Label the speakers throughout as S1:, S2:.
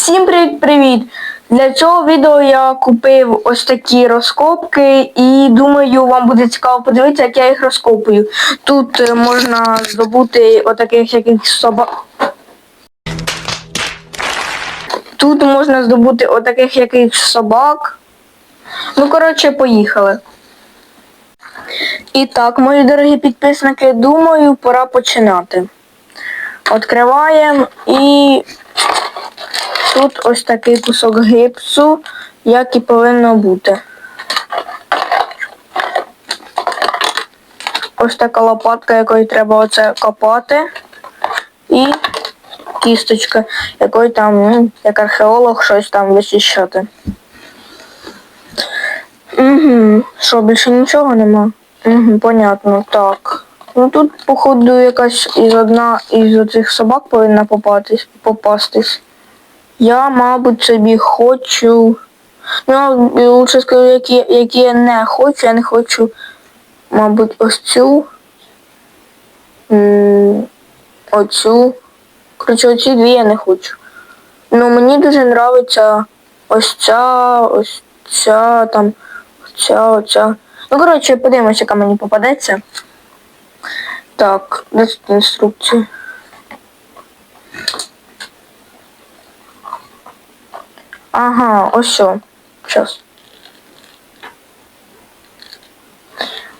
S1: Всім привіт-привіт! Для цього відео я купив ось такі розкопки і думаю, вам буде цікаво подивитися, як я їх розкопую. Тут е, можна здобути отаких яких собак. Тут можна здобути отаких яких собак. Ну, коротше, поїхали. І так, мої дорогі підписники, думаю, пора починати. Відкриваємо і Тут ось такий кусок гіпсу, як і повинно бути. Ось така лопатка, якою треба оце копати. І кісточка, якою там, ну, як археолог, щось там вичищати. Угу. Що, більше нічого нема? Угу, понятно, так. Ну тут, походу, якась із одна із оцих собак повинна попатись, попастись. Я, мабуть, собі хочу. Ну, лучше скажу, які, які я не хочу. Я не хочу, мабуть, ось цю. Оцю. Коротше, оці дві я не хочу. Ну, мені дуже подобається ось ця, ось ця, там, ця, оця. Ну, коротше, подивимося, яка мені попадеться. Так, де тут Ага, ось. Щас.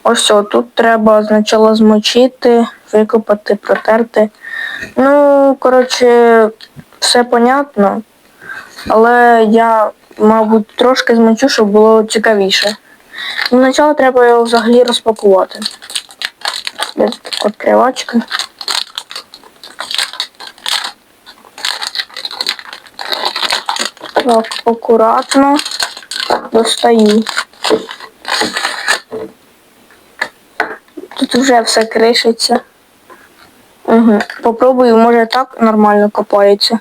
S1: Ось тут треба спочатку змочити, викопати, протерти. Ну, коротше, все понятно. Але я, мабуть, трошки змочу, щоб було цікавіше. Спочатку треба його взагалі розпакувати. Де тут Так, акуратно достаю. Тут вже все кришиться. Угу. Попробую, може так нормально копається.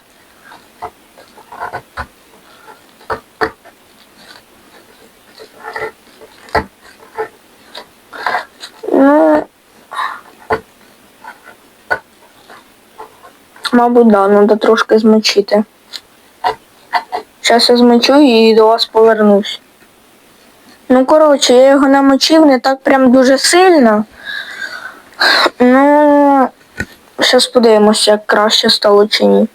S1: Ну, мабуть, да, треба трошки змочити. Зараз я змочу і до вас повернусь. Ну, коротше, я його намочив не так прям дуже сильно. Ну, зараз подивимося, як краще стало чи ні.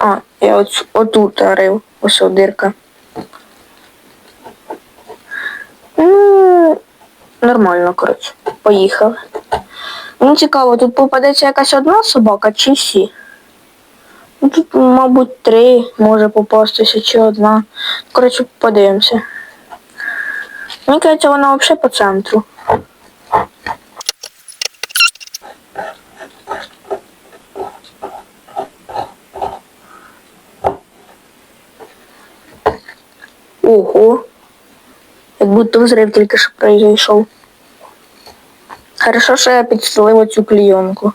S1: А, я от, отут рив, ось дирка. Ну, нормально, коротше. Поїхали. Мені цікаво, тут попадеться якась одна собака чи всі? Ну, Тут, мабуть, три може попастися чи одна. Коротше, подивимося. Мені кажеться, вона взагалі по центру. Ого. Як будто взрив тільки що произойшов. Хорошо, що я підстелив оцю клійонку.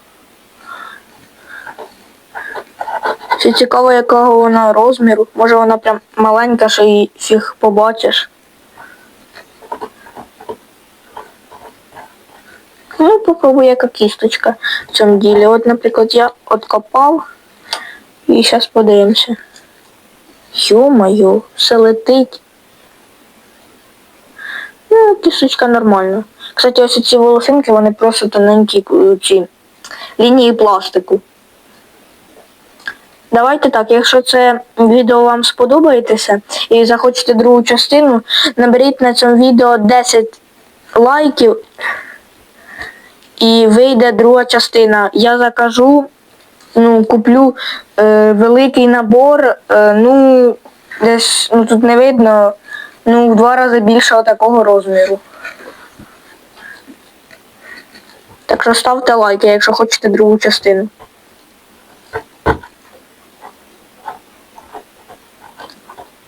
S1: Чи цікаво, якого вона розміру. Може вона прям маленька, що її фіг побачиш. Ну, попробуй яка кісточка в цьому ділі. От, наприклад, я откопав і зараз подивимося. Йо-моє, все летить. Ну, кісточка нормальна. Кстати, ось ці волосинки, вони просто тоненькі е, ці лінії пластику. Давайте так, якщо це відео вам сподобається і захочете другу частину, наберіть на цьому відео 10 лайків і вийде друга частина. Я закажу, ну, куплю е, великий набор, е, ну, десь, ну тут не видно, ну, в два рази більше такого розміру. Так що ставте лайки, якщо хочете другу частину.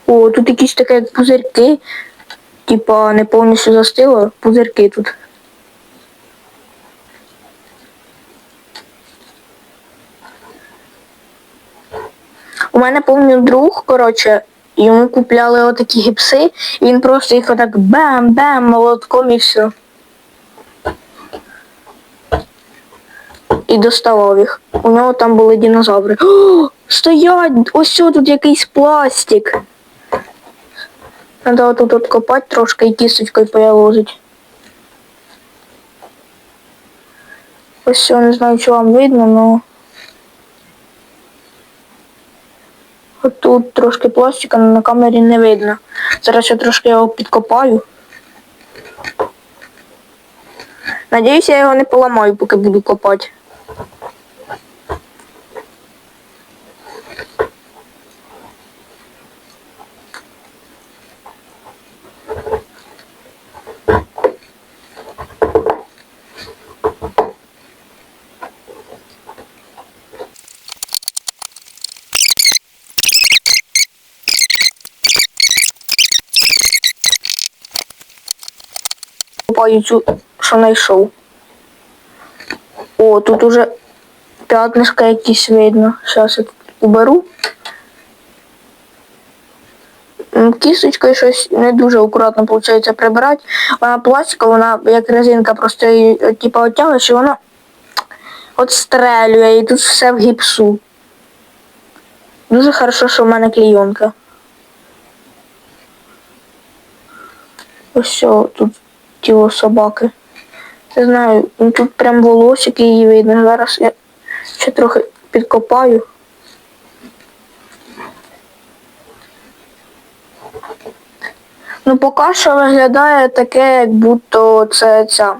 S1: О, тут якісь такі як пузирки. Типа не повністю застило, пузирки тут. У мене повний друг, коротше, йому купляли отакі гіпси, і він просто їх отак бем-бем молотком і все. І доставав їх. У нього там були динозаври. О, Стоять! Ось тут якийсь пластик. Надо тут откопати трошки і кісточкою переложить. Ось все, не знаю, чи вам видно, но... Тут трошки пластика, але на камері не видно. Зараз я трошки його підкопаю. Надіюсь, я його не поламаю, поки буду копати. Копаю що знайшов. О, тут уже п'ятнишка якісь видно. Зараз я уберу. Кісточкою щось не дуже акуратно виходить прибирати. Вона пластикова, вона як резинка просто її е, типу оттягуєш і вона отстрелює і тут все в гіпсу. Дуже хорошо, що в мене клейонка. Ось що тут тіло собаки. Не знаю, тут прям волосики її видно. Зараз я ще трохи підкопаю. Ну поки що виглядає таке, як будто це ця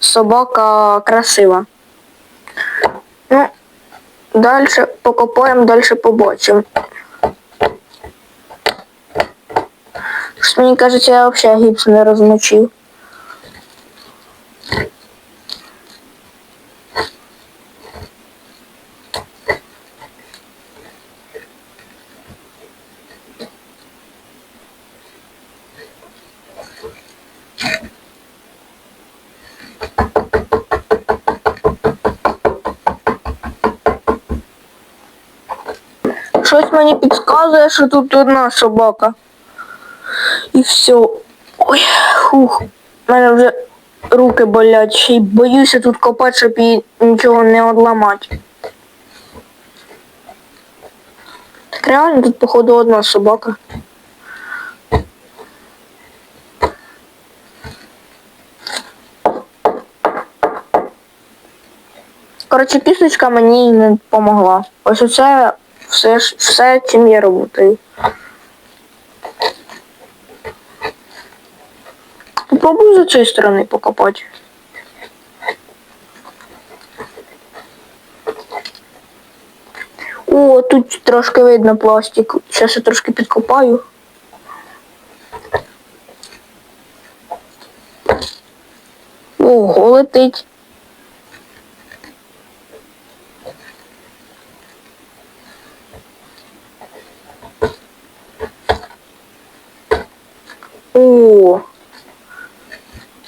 S1: собака красива. Ну, далі покопаємо, далі побачимо. Мені кажеться, я взагалі гіпс не розмочив. Щось мені підказує, що тут одна собака. І все. Ой, хух. У мене вже руки болять. Ще й боюся тут копати, щоб її нічого не одламати. Так реально тут, походу, одна собака. Коротше, кісточка мені не допомогла. Ось оце все, все чим я роботаю. Попробуй з цієї сторони покопати. О, тут трошки видно пластик. Зараз я трошки підкопаю. Ого, летить. О.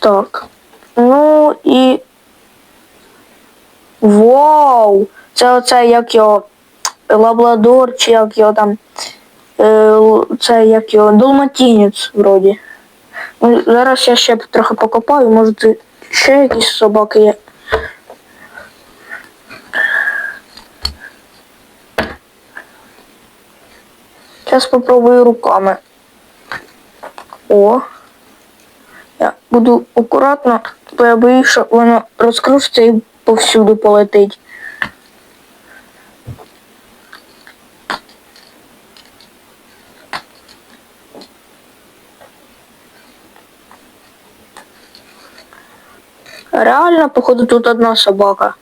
S1: Так. Ну і. Вау! Це оце як його лабладор, чи як його там. Е, це як його долматінець вроді. Ну, зараз я ще трохи покопаю, може ще якісь собаки є. Зараз попробую руками. О. Я буду акуратно, бо я боюсь, що воно розкружиться і повсюду полетить. Реально, походу, тут одна собака.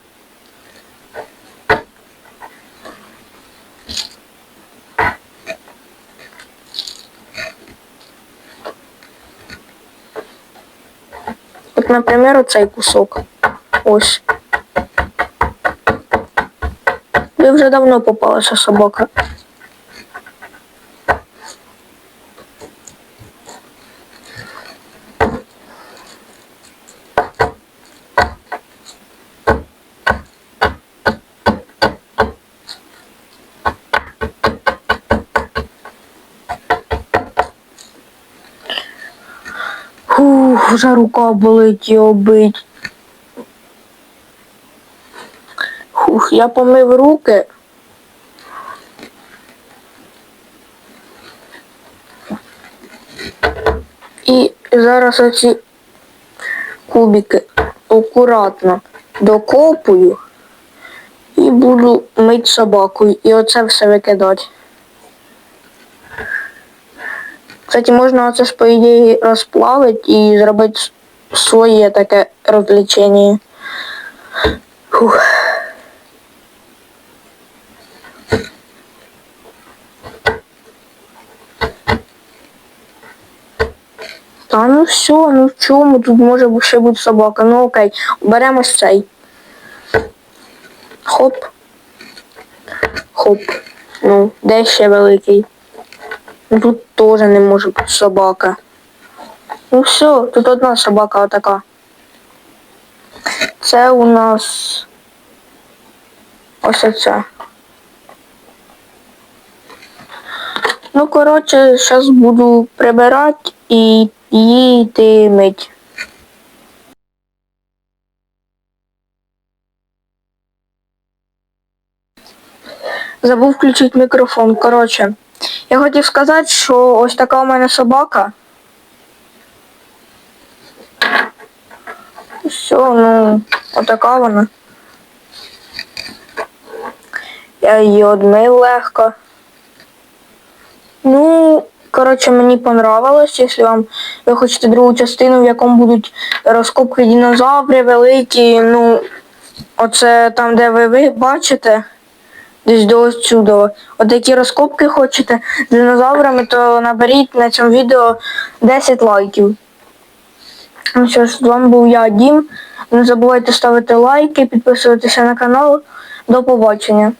S1: От, наприклад, оцей кусок. Ось. Ви вже давно попалася собака. вже рука болить і обить. Фух, я помив руки. І зараз оці кубики акуратно докопую і буду мити собакою. І оце все викидати. Кстати, можна оце ж по ідеї розплавити і зробити своє таке розвлечення. Фух. Та ну все, ну в чому тут може ще бути собака? Ну окей, беремо цей. Хоп. Хоп. Ну, де ще великий? Ну тут теж не може бути собака. Ну все, тут одна собака отака. Це у нас ось оце. Ну, коротше, зараз буду прибирати і її йти мить. Забув включити мікрофон. Коротше, я хотів сказати, що ось така у мене собака. Все, ну, отака вона. Я її одмив легко. Ну, коротше, мені понравилось, якщо вам ви хочете другу частину, в якому будуть розкопки динозаврів великі, ну, оце там, де ви, ви бачите, десь до ось сюди. От які розкопки хочете з динозаврами, то наберіть на цьому відео 10 лайків. Ну що ж, з вами був я, Дім. Не забувайте ставити лайки, підписуватися на канал. До побачення.